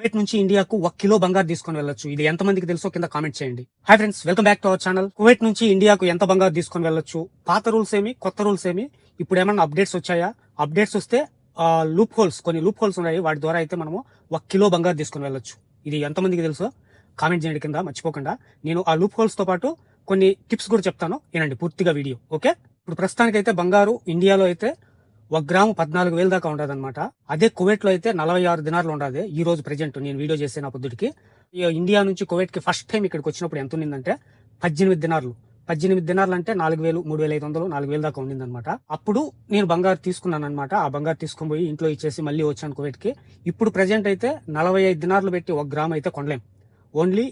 Kuwait నుంచి ఇండియాకు ఒక కిలో బంగారు తీసుకొని వెళ్ళొచ్చు. ఇది ఎంత మందికి తెలుసో కింద కామెంట్ చేయండి. Hi friends welcome back to our channel Kuwait నుంచి ఇండియాకు ఎంత బంగారు తీసుకొని వెళ్ళొచ్చు? పాత రూల్స్ ఏమి? కొత్త రూల్స్ ఏమి? ఇప్పుడు ఏమన్నా అప్డేట్స్ వచ్చాయా? అప్డేట్స్ వస్తే లూప్ హోల్స్ కొన్ని లూప్ హోల్స్ ఉన్నాయి. వాటి ద్వారా అయితే మనము ఒక కిలో బంగారు తీసుకొని వెళ్ళొచ్చు. ఇది ఎంత మందికి తెలుసో కామెంట్ చేయండి కింద మర్చిపోకుండా. నేను ఆ లూప్ హోల్స్తో పాటు కొన్ని టిప్స్ కూడా చెప్తాను. వినండి పూర్తిగా వీడియో ఓకే? ఇప్పుడు ప్రస్తుతానికైతే బంగారు ఇండియాలో అయితే ఒక గ్రాము పద్నాలుగు వేలు దాకా ఉండదు అనమాట అదే కువైట్లో అయితే నలభై ఆరు దినార్లు ఉండదు ఈ రోజు ప్రెజెంట్ నేను వీడియో చేసిన పొద్దుటికి? ఇండియా నుంచి కువైట్కి ఫస్ట్ టైం ఇక్కడికి వచ్చినప్పుడు ఎంత ఉండిందంటే పద్దెనిమిది దినార్లు. పద్దెనిమిది దినార్లు అంటే నాలుగు వేలు మూడు వేల ఐదు వందలు నాలుగు వేలు దాకా ఉండింది అనమాట అప్పుడు నేను బంగారు తీసుకున్నాను అనమాట ఆ బంగారు తీసుకుని పోయి ఇంట్లో ఇచ్చేసి మళ్ళీ వచ్చాను కువైట్కి ఇప్పుడు ప్రజెంట్ అయితే నలభై ఐదు దినార్లు పెట్టి ఒక గ్రామ్ అయితే కొనలేం. ఓన్లీ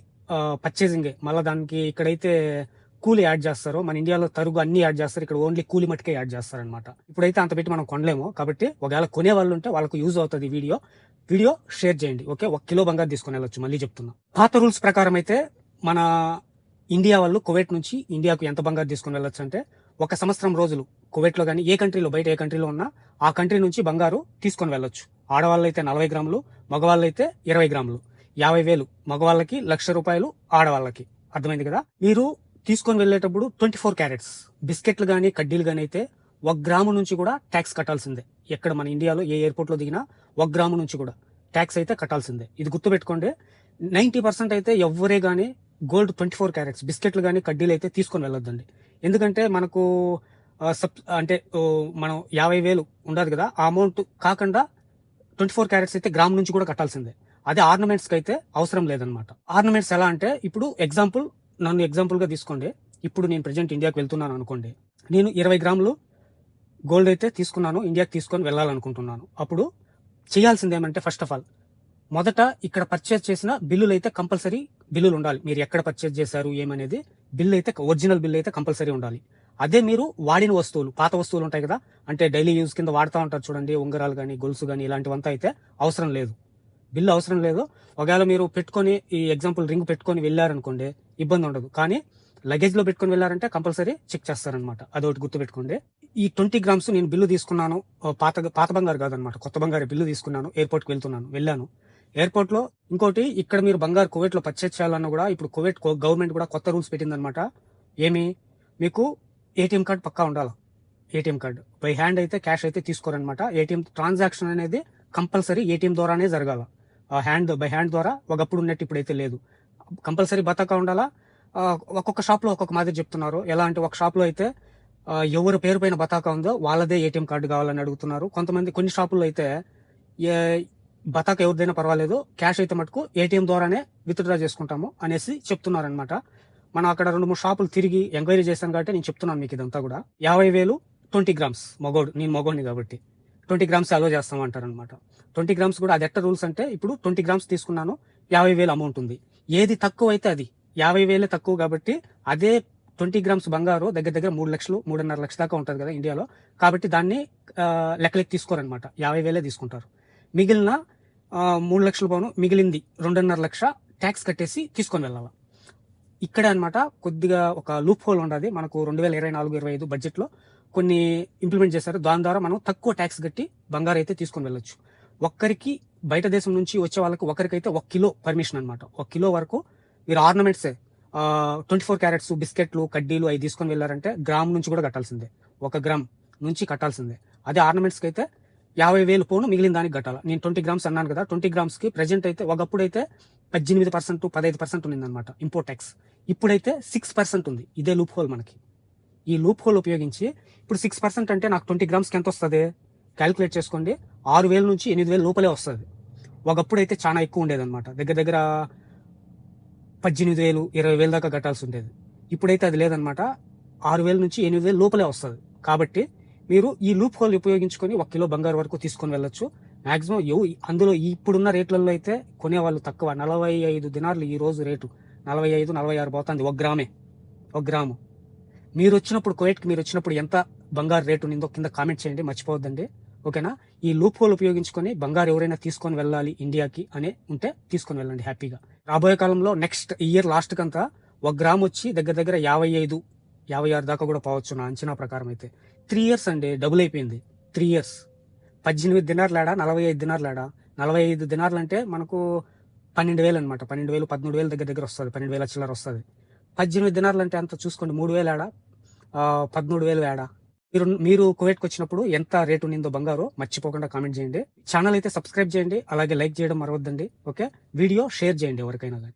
పర్చేసింగే మళ్ళీ దానికి ఇక్కడైతే కూలి యాడ్ చేస్తారు మన ఇండియాలో తరుగు అన్ని యాడ్ చేస్తారు ఇక్కడ ఓన్లీ కూలి మట్టుకే యాడ్ చేస్తారు అనమాట ఇప్పుడైతే అంత పెట్టి మనం కొనలేము కాబట్టి ఒకవేళ కొనే వాళ్ళు ఉంటే వాళ్ళకు యూజ్ అవుతుంది వీడియో. వీడియో షేర్ చేయండి ఓకే? ఒక కిలో బంగారు తీసుకుని వెళ్ళొచ్చు మళ్ళీ చెప్తున్నా. పాత రూల్స్ ప్రకారం అయితే మన ఇండియా వాళ్ళు కువైట్ నుంచి ఇండియాకు ఎంత బంగారు తీసుకుని వెళ్ళొచ్చు అంటే ఒక సంవత్సరం రోజులు కువైట్లో కానీ ఏ కంట్రీలో బయట ఏ కంట్రీలో ఉన్నా ఆ కంట్రీ నుంచి బంగారు తీసుకొని వెళ్ళొచ్చు. ఆడవాళ్ళు అయితే నలభై గ్రాములు మగవాళ్ళు అయితే ఇరవై గ్రాములు. యాభై వేలు మగవాళ్ళకి లక్ష రూపాయలు ఆడవాళ్ళకి. అర్థమైంది కదా? మీరు తీసుకొని వెళ్ళేటప్పుడు ట్వంటీ ఫోర్ క్యారెట్స్ బిస్కెట్లు కానీ కడ్డీలు కానీ అయితే ఒక గ్రాము నుంచి కూడా ట్యాక్స్ కట్టాల్సిందే. ఎక్కడ మన ఇండియాలో ఏ ఎయిర్పోర్ట్లో దిగినా ఒక గ్రాము నుంచి కూడా ట్యాక్స్ అయితే కట్టాల్సిందే. ఇది గుర్తుపెట్టుకోండి. నైన్టీ పర్సెంట్ అయితే ఎవరే కానీ గోల్డ్ ట్వంటీ ఫోర్ క్యారెట్స్ బిస్కెట్లు కానీ కడ్డీలు అయితే తీసుకొని వెళ్ళొద్దండి. ఎందుకంటే మనకు సబ్ అంటే మనం యాభై వేలు ఉండదు కదా ఆ అమౌంట్ కాకుండా ట్వంటీ ఫోర్ క్యారెట్స్ అయితే గ్రామ్ నుంచి కూడా కట్టాల్సిందే. అదే ఆర్నమెంట్స్కి అయితే అవసరం లేదనమాట ఆర్నమెంట్స్ ఎలా అంటే ఇప్పుడు ఎగ్జాంపుల్ నన్ను ఎగ్జాంపుల్గా తీసుకోండి. ఇప్పుడు నేను ప్రజెంట్ ఇండియాకి వెళ్తున్నాను అనుకోండి. నేను ఇరవై గ్రాములు గోల్డ్ అయితే తీసుకున్నాను ఇండియాకి తీసుకొని వెళ్ళాలనుకుంటున్నాను. అప్పుడు చేయాల్సింది ఏమంటే ఫస్ట్ ఆఫ్ ఆల్ మొదట ఇక్కడ పర్చేజ్ చేసిన బిల్లులు అయితే కంపల్సరీ బిల్లులు ఉండాలి. మీరు ఎక్కడ పర్చేజ్ చేశారు ఏమనేది బిల్ అయితే ఒరిజినల్ బిల్ అయితే కంపల్సరీ ఉండాలి. అదే మీరు వాడిన వస్తువులు పాత వస్తువులు ఉంటాయి కదా అంటే డైలీ యూజ్ కింద వాడుతూ ఉంటారు చూడండి ఉంగరాలు కానీ గొలుసు కానీ ఇలాంటివంతా అయితే అవసరం లేదు. బిల్లు అవసరం లేదు. ఒకవేళ మీరు పెట్టుకొని ఈ ఎగ్జాంపుల్ రింగ్ పెట్టుకొని వెళ్ళారనుకోండి ఇబ్బంది ఉండదు. కానీ లగేజ్లో పెట్టుకొని వెళ్ళారంటే కంపల్సరీ చెక్ చేస్తారనమాట అదొకటి గుర్తు పెట్టుకోండి ఈ ట్వంటీ గ్రామ్స్ నేను బిల్లు తీసుకున్నాను. పాత పాత బంగారు కాదనమాట కొత్త బంగారు బిల్లు తీసుకున్నాను. ఎయిర్పోర్ట్కి వెళ్తున్నాను. వెళ్ళాను. ఎయిర్పోర్ట్లో ఇంకోటి ఇక్కడ మీరు బంగారు కువైట్లో పర్చేజ్ చేయాలన్నా కూడా ఇప్పుడు కువైట్ గవర్నమెంట్ కూడా కొత్త రూల్స్ పెట్టిందనమాట ఏమి? మీకు ఏటీఎం కార్డ్ పక్కా ఉండాలి? ATM card. బై హ్యాండ్ అయితే క్యాష్ అయితే తీసుకోరనమాట ఏటీఎం ట్రాన్సాక్షన్ అనేది కంపల్సరీ ఏటీఎం ద్వారానే జరగాల. హ్యాండ్ బై హ్యాండ్ ద్వారా ఒకప్పుడు ఉన్నట్టు ఇప్పుడైతే లేదు. కంపల్సరీ బతక ఉండాలా? ఒక్కొక్క షాప్లో ఒక్కొక్క మాదిరి చెప్తున్నారు. ఎలా అంటే ఒక షాప్లో అయితే ఎవరు ఎవరి పేరు పైన బతాకా ఉందో వాళ్ళదే ఏటీఎం కార్డు కావాలని అడుగుతున్నారు. కొంతమంది కొన్ని షాపుల్లో అయితే ఏ- బతాక ఎవరిదైనా పర్వాలేదు క్యాష్ అయితే మటుకు ఏటీఎం ద్వారానే విత్డ్రా చేసుకుంటాము అనేసి చెప్తున్నారనమాట మనం అక్కడ రెండు మూడు షాపులు తిరిగి ఎంక్వైరీ చేశాను కాబట్టి నేను చెప్తున్నాను మీకు ఇదంతా కూడా. యాభై వేలు ట్వంటీ గ్రామ్స్. మగోడు నేను మగోడిని కాబట్టి. ట్వంటీ గ్రామ్స్ అలో చేస్తాం అంటారనమాట ట్వంటీ గ్రామ్స్ కూడా అది ఎట్ట రూల్స్ అంటే ఇప్పుడు ట్వంటీ గ్రామ్స్ తీసుకున్నాను యాభై వేలు అమౌంట్ ఉంది. ఏది తక్కువ అయితే అది. యాభై వేలే తక్కువ కాబట్టి అదే ట్వంటీ గ్రామ్స్ బంగారు దగ్గర దగ్గర మూడు లక్షలు మూడున్నర లక్షల దాకా ఉంటుంది కదా ఇండియాలో. కాబట్టి దాన్ని లెక్కలకి తీసుకోరనమాట యాభై వేలే తీసుకుంటారు. మిగిలిన మూడు లక్షలు పోను మిగిలింది రెండున్నర లక్ష ట్యాక్స్ కట్టేసి తీసుకొని వెళ్ళాలి. ఇక్కడ అన్నమాట కొద్దిగా ఒక లూప్ హోల్ ఉండదు. మనకు రెండు వేల ఇరవై నాలుగు ఇరవై ఐదు బడ్జెట్లో కొన్ని ఇంప్లిమెంట్ చేశారు. దాని ద్వారా మనం తక్కువ ట్యాక్స్ కట్టి బంగారు అయితే తీసుకొని వెళ్ళొచ్చు. ఒక్కరికి బయట దేశం నుంచి వచ్చే వాళ్ళకి ఒకరికైతే ఒక కిలో పర్మిషన్ అనమాట ఒక కిలో వరకు మీరు ఆర్నమెంట్స్ ట్వంటీ ఫోర్ క్యారెట్స్ బిస్కెట్లు కడ్డీలు అవి తీసుకొని వెళ్ళారంటే గ్రామ్ నుంచి కూడా కట్టాల్సిందే. ఒక గ్రామ్ నుంచి కట్టాల్సిందే. అదే ఆర్నమెంట్స్కి అయితే యాభై వేలు పోను మిగిలిన దానికి కట్టాలి. నేను ట్వంటీ గ్రామ్స్ అన్నాను కదా ట్వంటీ గ్రామ్స్కి ప్రజెంట్ అయితే ఒకప్పుడు అయితే పద్దెనిమిది పర్సెంట్ పదహైదు పర్సెంట్ ఉందన్నమాట ఇంపోర్ట్ ట్యాక్స్ ఇప్పుడైతే సిక్స్ పర్సెంట్ ఉంది. ఇదే లూప్ హోల్ మనకి. ఈ లూప్ హోల్ ఉపయోగించి ఇప్పుడు సిక్స్ పర్సెంట్ అంటే నాకు ట్వంటీ గ్రామ్స్కి ఎంత వస్తుంది? క్యాలిక్యులేట్ చేసుకోండి. ఆరు వేల నుంచి ఎనిమిది వేలు లోపలే వస్తుంది. ఒకప్పుడు అయితే చాలా ఎక్కువ ఉండేదన్నమాట. దగ్గర దగ్గర పద్దెనిమిది వేలు ఇరవై వేలు దాకా కట్టాల్సి ఉండేది. ఇప్పుడైతే అది లేదనమాట ఆరు వేల నుంచి ఎనిమిది వేలు లోపలే వస్తుంది. కాబట్టి మీరు ఈ లూప్ హోల్ ఉపయోగించుకొని ఒక కిలో బంగారు వరకు తీసుకొని వెళ్ళొచ్చు. మాక్సిమం ఎవ అందులో ఇప్పుడున్న రేట్లలో అయితే కొనేవాళ్ళు తక్కువ. నలభై ఐదు దినార్లు ఈ రోజు రేటు. నలభై ఐదు నలభై ఆరు పోతుంది ఒక గ్రామే. ఒక గ్రాము. మీరు వచ్చినప్పుడు కోయట్కి మీరు వచ్చినప్పుడు ఎంత బంగారు రేటు ఉందో కింద కామెంట్ చేయండి. మర్చిపోవద్దండి. ఓకేనా? ఈ లూప్ హోల్ ఉపయోగించుకొని బంగారు ఎవరైనా తీసుకొని వెళ్ళాలి ఇండియాకి అనే ఉంటే తీసుకొని వెళ్ళండి హ్యాపీగా. రాబోయే కాలంలో నెక్స్ట్ ఇయర్ లాస్ట్ కంతా ఒక గ్రామ్ వచ్చి దగ్గర దగ్గర యాభై ఐదు యాభై ఆరు దాకా కూడా పోవచ్చు నా అంచనా ప్రకారం అయితే. త్రీ ఇయర్స్ అండి డబుల్ అయిపోయింది. Three years. పద్దెనిమిది దినార్లాడా? నలభై ఐదు దినార్లాడా? నలభై ఐదు దినార్లు అంటే మనకు పన్నెండు వేలు అనమాట పన్నెండు వేలు పదమూడు వేలు దగ్గర దగ్గర వస్తుంది. పన్నెండు వేల చిల్లర వస్తుంది. పద్దెనిమిది దినార్లు అంటే అంత చూసుకోండి. మూడు వేలు ఆడా పదమూడు వేలు ఆడా మీరు మీరు కువైట్కి వచ్చినప్పుడు ఎంత రేటు ఉన్నిందో బంగారు మర్చిపోకుండా కామెంట్ చేయండి. ఛానల్ అయితే సబ్స్క్రైబ్ చేయండి. అలాగే లైక్ చేయడం మరవద్దండి. ఓకే? వీడియో షేర్ చేయండి ఎవరికైనా కానీ.